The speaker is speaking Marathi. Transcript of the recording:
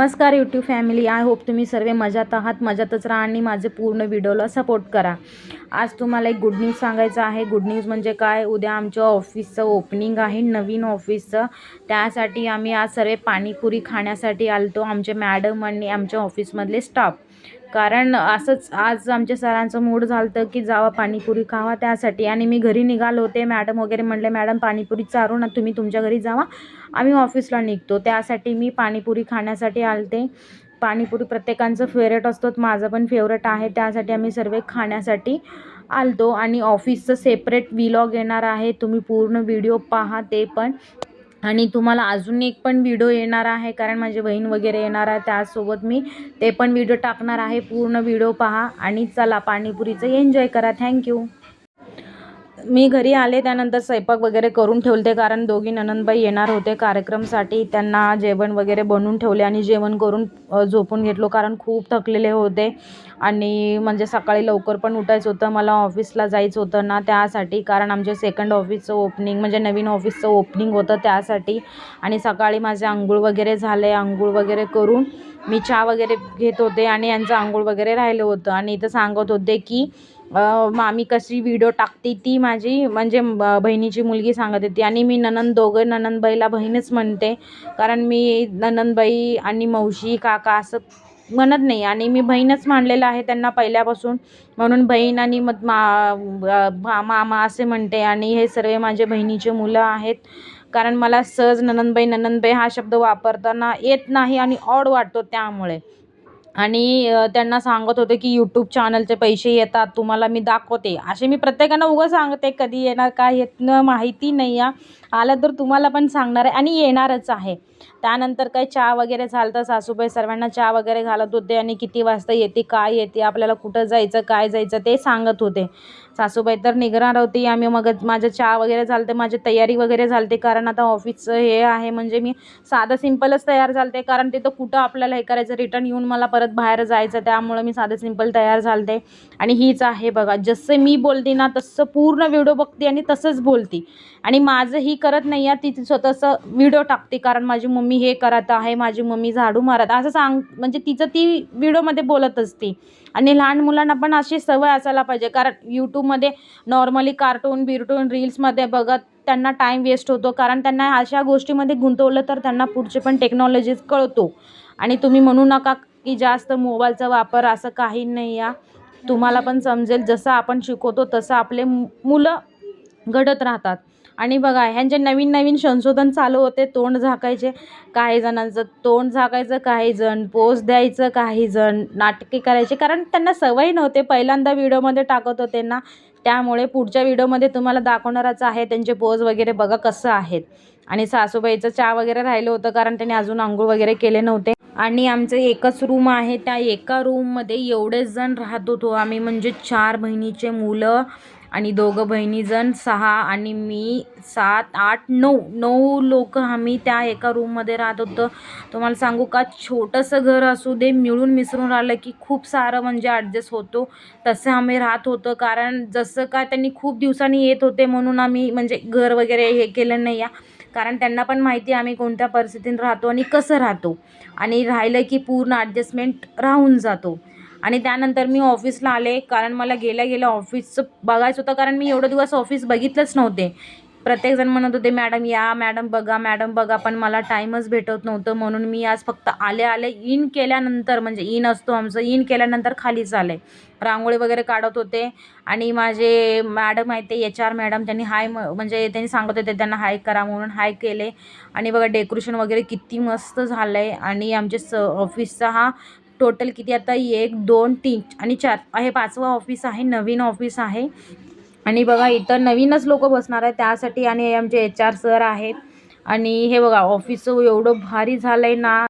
नमस्कार यूट्यूब फॅमिली आय होप तुम्ही सर्व मजात आहात. मजातच राहा आणि माझे पूर्ण व्हिडिओला सपोर्ट करा. आज तुम्हाला एक गुड न्यूज सांगायचं आहे. गुड न्यूज म्हणजे काय? उद्या आमच्या ऑफिसचं ओपनिंग आहे. नवीन ऑफिसचं त्यासाठी आम्ही आज सर्व पाणीपुरी खाण्यासाठी आलतो. आमचे मॅडम आणि आमच्या ऑफिसमधले स्टाफ कारण असंच आज आमच्या सरांचं मूड झालं होतं की जावा पाणीपुरी खावा त्यासाठी. आणि मी घरी निघालो होते मॅडम वगैरे म्हणले मॅडम पाणीपुरी चारू ना तुम्ही तुमच्या घरी जावा. आम्ही ऑफिसला निघतो. त्यासाठी मी पाणीपुरी खाण्यासाठी आलते. पाणीपुरी प्रत्येकांचं फेवरेट असतो माझं पण फेवरेट आहे. त्यासाठी आम्ही सर्व खाण्यासाठी आलतो. आणि ऑफिसचं सेपरेट विलॉग येणार आहे. तुम्ही पूर्ण व्हिडिओ पहा ते पण. आणि तुम्हाला अजून एक पण व्हिडिओ येणार आहे कारण माझी बहीण वगैरे येणार आहे त्यासोबत मी ते पण व्हिडिओ टाकणार आहे. पूर्ण व्हिडिओ पहा आणि चला पाणीपुरीचं एन्जॉय करा. थँक्यू मी घरी आले त्यानंतर स्वयंपाक वगैरे करून ठेवते कारण दोघी ननंदबाई येणार होते कार्यक्रमसाठी. त्यांना जेवण वगैरे बनवून ठेवले आणि जेवण करून झोपून घेतलो कारण खूप थकलेले होते. आणि म्हणजे सकाळी लवकर पण उठायचं होतं मला ऑफिसला जायचं होतं ना त्यासाठी कारण आमचे सेकंड ऑफिसचं ओपनिंग म्हणजे नवीन ऑफिसचं ओपनिंग होतं त्यासाठी. आणि सकाळी माझे आंघोळ वगैरे झाले आंघोळ वगैरे करून मी चहा वगैरे घेत होते आणि यांचं आंघोळ वगैरे राहिलं होतं. आणि इथं सांगत होते की मामी कशी व्हिडिओ टाकते ती माझी. म्हणजे ब- बहिणीची मुलगी सांगत होती. आणि मी ननंद दोघं ननंदबाईला बहीणच म्हणते. कारण मी ननंदबाई आणि मावशी काका असं म्हणत नाही. आणि मी बहीणच मानलेलं आहे त्यांना पहिल्यापासून. म्हणून बहीण आणि मग मा मा- मामा असे म्हणते. आणि हे सर्व माझे बहिणीचे मुलं आहेत. कारण मला सहज ननंदबाई ननंदबाई हा शब्द वापरताना येत नाही आणि ऑड वाटतो त्यामुळे. आणि त्यांना सांगत होते की यूट्यूब चॅनलचे पैसे येतात तुम्हाला मी दाखवते. असे मी प्रत्येकांना उगं सांगते कधी येणार काय येत न माहिती नाही आहे आलं तर तुम्हाला पण सांगणार आहे आणि येणारच आहे. त्यानंतर काही चहा वगैरे झालं तर सासूबाई सर्वांना चहा वगैरे घालत होते आणि किती वाजता येते काय येते आपल्याला कुठं जायचं काय जायचं ते सांगत होते. सासूबाई तर निघणार होती. आम्ही मग माझं चहा वगैरे झालते माझी तयारी वगैरे झालते. कारण आता ऑफिसचं हे आहे म्हणजे मी साधं सिंपलच तयार झालते. कारण तिथं कुठं आपल्याला हे करायचं रिटर्न येऊन मला परत बाहेर जायचं त्यामुळं मी साधं सिंपल तयार झालते. आणि हीच आहे बघा जसं मी बोलते ना तसं पूर्ण व्हिडिओ बघते आणि तसंच बोलते. आणि माझं ही करत नाही आहे ती स्वतःचं व्हिडिओ टाकते. कारण माझी मम्मी हे करत आहे माझी मम्मी झाडू मारत असं सांग म्हणजे तिचं ती व्हिडिओमध्ये बोलत असते आणि लहान मुलांना पण अशी सवय असायला पाहिजे. कारण यूट्यूबमध्ये नॉर्मली कार्टून बिर्टून रील्समध्ये बघत त्यांना टाईम वेस्ट होतो. कारण त्यांना अशा गोष्टीमध्ये गुंतवलं तर त्यांना पुढचे पण टेक्नॉलॉजीज कळतो. आणि तुम्ही म्हणू नका की जास्त मोबाईलचा वापर असं काही नाही या तुम्हाला पण समजेल जसं आपण शिकवतो तसं आपले मुलं घडत राहतात. आणि बघा ह्यांचे नवीन नवीन संशोधन चालू होते तोंड झाकायचे काही जणांचं तोंड झाकायचं काही जण पोज द्यायचं काही जण नाटके करायचे. कारण त्यांना सवय नव्हते पहिल्यांदा व्हिडिओमध्ये टाकत होते ना. त्यामुळे पुढच्या व्हिडिओमध्ये तुम्हाला दाखवणारच आहे त्यांचे पोज वगैरे बघा कसं आहेत. आणि सासूबाईचं चहा वगैरे राहिलं होतं कारण त्यांनी अजून आंघोळ वगैरे केले नव्हते. आणि आमचं एकच रूम आहे. त्या एका रूममध्ये एवढेच जण राहत होतो. आम्ही म्हणजे चार बहिणीचे मुलं आणि दोघं बहिणीजण सहा आणि मी सात आठ नऊ. नऊ लोक आम्ही त्या एका रूममध्ये राहत होतो. तुम्हाला सांगू का छोटंसं घर असू दे मिळून मिसळून राहिलं की खूप सारं म्हणजे ॲडजस्ट होतो. तसं आम्ही राहत होतो. कारण जसं काय त्यांनी खूप दिवसांनी येत होते म्हणून आम्ही म्हणजे घर वगैरे हे केलं नाही या कारण त्यांना पण माहिती आहे आम्ही कोणत्या परिस्थितीत राहतो आणि कसं राहतो. आणि राहिलं की पूर्ण ॲडजस्टमेंट राहून जातो. आणि त्यानंतर मी ऑफिसला आले कारण मला गेल्या गेल्या ऑफिसचं बघायचं होतं कारण मी एवढं दिवस ऑफिस बघितलंच नव्हते. प्रत्येकजण म्हणत होते मॅडम या मॅडम बघा मॅडम बघा पण मला टाईमच भेटत नव्हतं. म्हणून मी आज फक्त आले आले इन केल्यानंतर म्हणजे इन असतो आमचं इन केल्यानंतर खालीच आले. रांगोळी वगैरे काढत होते आणि माझे मॅडम आहेत ते एच आर मॅडम त्यांनी हाय म म्हणजे त्यांनी सांगत होते त्यांना हाय करा म्हणून हाय केले. आणि बघा डेकोरेशन वगैरे किती मस्त झालं आहे आणि आमचे स ऑफिसचा हा टोटल किती आता एक दोन तीन आणि चार हे पाचवं ऑफिस आहे नवीन ऑफिस आहे. आणि बघा इथं नवीनच लोक बसणार आहे त्यासाठी आणि आमचे एच आर सर आहेत. आणि हे बघा ऑफिसचं एवढं भारी झालं आहे ना.